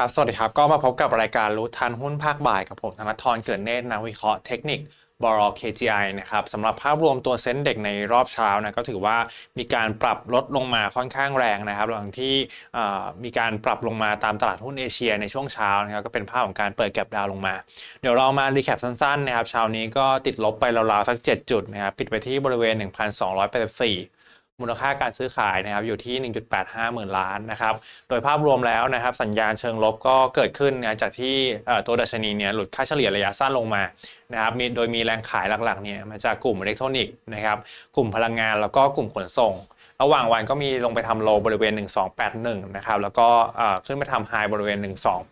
ครับ สวัสดีครับ ก็มาพบกับรายการรู้ทันหุ้นภาคบ่ายกับผมธนทรเกิดเนตรนักวิเคราะห์เทคนิคบรอ KGI นะครับสำหรับภาพรวมตัวเซ็นเด็กในรอบเช้านะก็ถือว่ามีการปรับลดลงมาค่อนข้างแรงนะครับ หลังที่มีการปรับลงมาตามตลาดหุ้นเอเชียในช่วงเช้านะครับก็เป็นภาพของการเปิดแก็บดาวลงมา เดี๋ยวเรามารีแคปสั้นๆนะครับเช้านี้ก็ติดลบไปราวๆสัก 7 จุดนะครับปิดไปที่บริเวณ 1,284 มูลค่าการซื้อขายนะครับอยู่ที่ 1.85 หมื่นล้านนะครับ โดยภาพรวมแล้วนะครับสัญญาณเชิงลบก็เกิดขึ้นนะจากที่ตัวดัชนีเนี่ยหลุดค่าเฉลี่ยระยะสั้นลงมานะครับโดยมีแรงขายหลักๆเนี่ยมาจากกลุ่มอิเล็กทรอนิกส์นะครับกลุ่มพลังงานแล้วก็กลุ่มขนส่ง ระหว่างวันก็มีลงไปทำโลบริเวณ 1281 นะครับแล้วก็ขึ้นไปทำไฮบริเวณ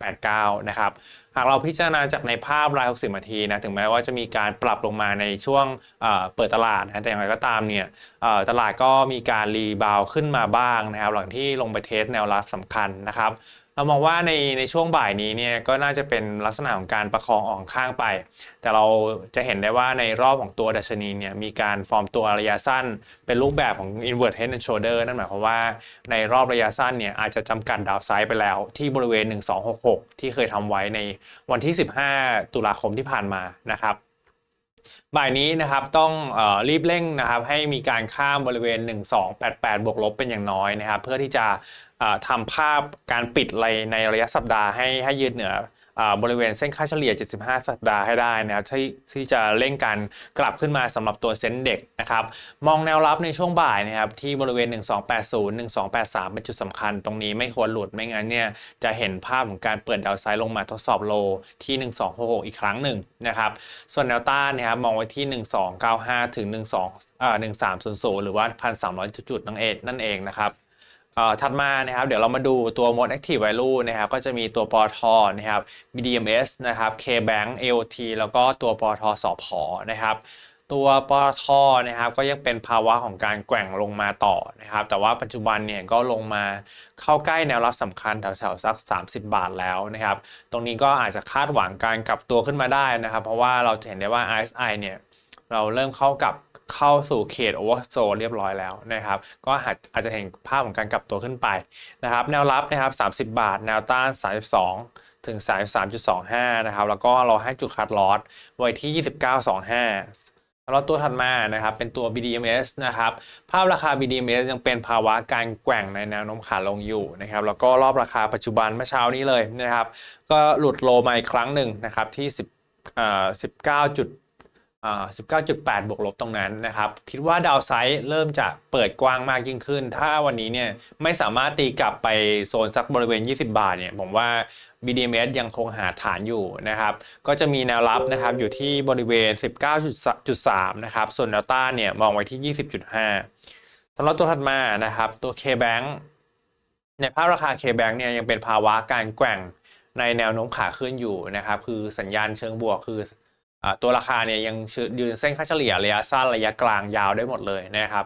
1289 นะครับหากเราพิจารณาจากในภาพราย 60 นาทีนะถึงแม้ว่าจะมีการปรับลงมาในช่วงเปิดตลาดนะแต่อย่างไรก็ตามเนี่ยตลาดก็มีการรีบาวขึ้นมาบ้างนะครับหลังที่ลงไปเทสแนวรับสำคัญนะครับ เรามองว่าในในช่วงบ่ายนี้เนี่ยก็น่าจะเป็นลักษณะของการประคองออกข้างไป แต่เราจะเห็นได้ว่าในรอบของตัวดัชนีเนี่ยมีการฟอร์มตัวระยะสั้น เป็นรูปแบบของ invert head and shoulder นั่นหมายความว่าในรอบระยะสั้นเนี่ยอาจจะจำกัดดาวไซด์ไปแล้ว ที่บริเวณ 1266 ที่เคยทำไว้ในวันที่ 15 ตุลาคมที่ผ่านมานะครับ บ่ายนี้นะครับต้องอรีบเร่งนะครับให้มีการข้ามบริเวณ 1288 บวกลบเป็นอย่างน้อยนะครับ เพื่อที่จะทำภาพการปิดในในระยะสัปดาห์ให้ให้ยืดเหนือ บริเวณเส้นค่าเฉลี่ย 75 สัปดาห์ให้ได้นะครับที่ที่จะเร่งการกลับขึ้นมาสำหรับตัวเซ็นเด็กนะครับมองแนวรับในช่วงบ่ายนะครับที่บริเวณ 1280 1283 เป็นจุดสำคัญ ตรงนี้ไม่ควรหลุดไม่งั้นเนี่ยจะเห็นภาพของการเปิดดาวไซด์ลงมาทดสอบโลที่ 1266 อีกครั้งหนึ่งนะครับส่วนแนวต้านนะครับมองไว้ที่ 1295 ถึง 12อ่า1300 หรือว่า 1,300 จุดนั่นเองนั่นเองนะครับ ถัดมานะครับเดี๋ยวเรามาดูตัว Most Active Value นะครับก็จะมีตัวปอทอนะครับ BDMs นะครับ KBank AOT แล้วก็ตัวปอทอสอพอนะครับตัวปอทนะครับก็ยังเป็นภาวะของการแกว่งลงมาต่อนะครับ แต่ว่าปัจจุบันเนี่ยก็ลงมาเข้าใกล้แนวรับสำคัญแถวๆสัก 30 บาทแล้วนะครับ ตรงนี้ก็อาจจะคาดหวังการกลับตัวขึ้นมาได้นะครับ เพราะว่าเราเห็นได้ว่า RSI เนี่ยเราเริ่มเข้ากับ เข้าสู่เขตโอเวอร์โซเรียบร้อยแล้วนะครับ ก็อาจจะเห็นภาพของการกลับตัวขึ้นไปนะครับ แนวรับนะครับ 30 บาท แนวต้าน 32 ถึง 33.25 นะครับ แล้วก็เราให้จุดคัดลอสไว้ที่ 29.25แล้วตัวถัดมานะครับเป็นตัว BDMs นะครับภาพราคา BDMs ยังเป็นภาวะการแกว่งในแนวโน้มขาลงอยู่นะครับแล้วก็รอบราคาปัจจุบันเมื่อเช้านี้เลยนะครับ ก็หลุดโลมาอีกครั้งหนึ่งนะครับที่10อ่า19จุด 19.8 บวกลบตรงนั้นนะครับ คิดว่าดาวไซด์เริ่มจะเปิดกว้างมากยิ่งขึ้น ถ้าวันนี้เนี่ยไม่สามารถตีกลับไปโซนสักบริเวณ 20 บาทเนี่ย ผมว่า BDMs ยังคงหาฐานอยู่นะครับ ก็จะมีแนวรับนะครับอยู่ที่บริเวณ 19.3 นะครับ ส่วนแนวต้านเนี่ยมองไว้ที่ 20.5สำหรับตัวถัดมานะครับ ตัว KBank ในภาพราคา KBank เนี่ยยังเป็นภาวะการแกว่งในแนวโน้มขาขึ้นอยู่นะครับ คือสัญญาณเชิงบวกคือ ตัวราคาเนี่ยยังยืนเส้นค่าเฉลี่ยระยะสั้นระยะกลางยาวได้หมดเลยนะครับ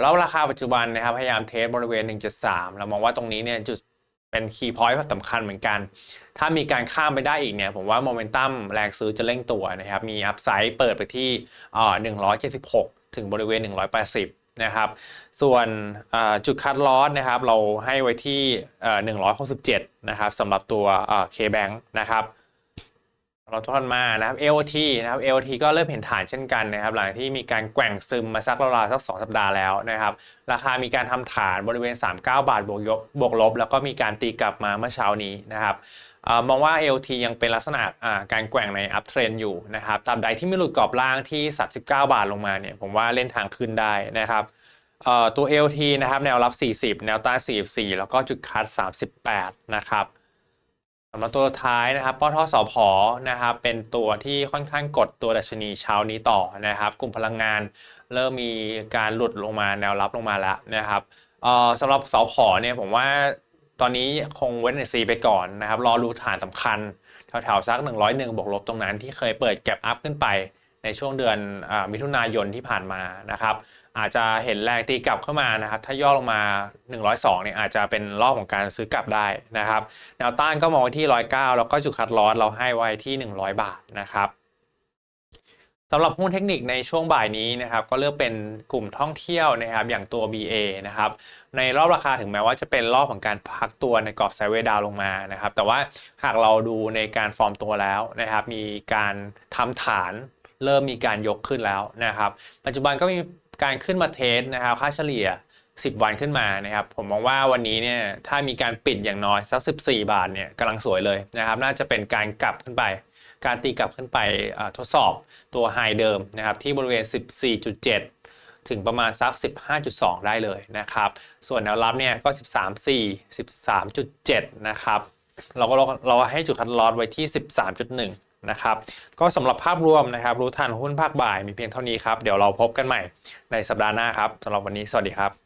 แล้วราคาปัจจุบันนะครับพยายามเทสบริเวณ 1.3 เรามองว่าตรงนี้เนี่ยจุดเป็นคีย์พอยต์สำคัญเหมือนกัน ถ้ามีการข้ามไปได้อีกเนี่ย ผมว่าโมเมนตัมแรงซื้อจะเร่งตัวนะครับ มีอัพไซด์เปิดไปที่อ่า176 ถึงบริเวณ 180 นะครับ ส่วนจุดคัดลอสนะครับ เราให้ไว้ที่เอ่อ167 นะครับสำหรับตัว K-Bank นะครับ เราทอนมานะครับ AOT นะครับ AOT ก็เริ่มเห็นฐานเช่นกันนะครับ หลังที่มีการแกว่งซึมมาสักราวๆสัก 2 สัปดาห์แล้วนะครับ ราคามีการทำฐานบริเวณ 39 บาทบวกยกบวกลบ แล้วก็มีการตีกลับมาเมื่อเช้านี้นะครับอมองว่า AOT ยังเป็นลักษณะาการแกว่งใน up trend อยู่นะครับตาบใดที่ไม่หลุดกรอบล่างที่ 39 บาทลงมาเนี่ยผมว่าเล่นทางขึ้นได้นะครับเอ่อตัว AOT นะครับแนวรับ 40 แนวต้าน 44 แล้วก็จุดคัด 38 นะครับำหรับตัวท้ายนะครับปตทสพนะครับ เป็นตัวที่ค่อนข้างกดตัวดัชนีเช้านี้ต่อนะครับ กลุ่มพลังงานเริ่มมีการหลุดลงมาแนวรับลงมาแล้วนะครับสำหรับสพเนี่ยผมว่าตอนนี้คงเว้นซีไปก่อนนะครับ รอรูฐานสำคัญแถวๆสัก 101 บวกลบตรงนั้นที่เคยเปิดแก็บอัพขึ้นไป ในช่วงเดือนอมิถุนายนที่ผ่านมานะครับอาจจะเห็นแรงตีกลับเข้ามานะครับ ถ้าย่อลงมา 102 เนี่ยอาจจะเป็นรอบของการซื้อกลับได้นะครับ แนวต้านก็มองไว้ที่ 109 แล้วก็จุดคัดลอสเราให้ไว้ที่ 100 บาทนะครับสำหรับหุ้นเทคนิคในช่วงบ่ายนี้นะครับ ก็เลือกเป็นกลุ่มท่องเที่ยวนะครับ อย่างตัว BA นะครับ ในรอบราคาถึงแม้ว่าจะเป็นรอบของการพักตัวในกรอบไซเวดาวลงมานะครับ แต่ว่าหากเราดูในการฟอร์มตัวแล้วนะครับ มีการทำฐาน เริ่มมีการยกขึ้นแล้วนะครับ ปัจจุบันก็มีการขึ้นมาเทสนะครับ ค่าเฉลี่ย 10 วันขึ้นมานะครับ ผมมองว่าวันนี้เนี่ยถ้ามีการปิดอย่างน้อยสัก 14 บาทเนี่ยกำลังสวยเลยนะครับ น่าจะเป็นการกลับขึ้นไป การตีกลับขึ้นไปทดสอบตัวไฮเดิมนะครับที่บริเวณ 14.7 ถึงประมาณสัก 15.2 ได้เลยนะครับ ส่วนแนวรับเนี่ยก็ 13.4 13.7 นะครับเราก็เราให้จุดคัดลอสไว้ที่ 13.1 นะครับก็สำหรับภาพรวมนะครับ รู้ทันหุ้นภาคบ่ายมีเพียงเท่านี้ครับ เดี๋ยวเราพบกันใหม่ในสัปดาห์หน้าครับสำหรับวันนี้สวัสดีครับ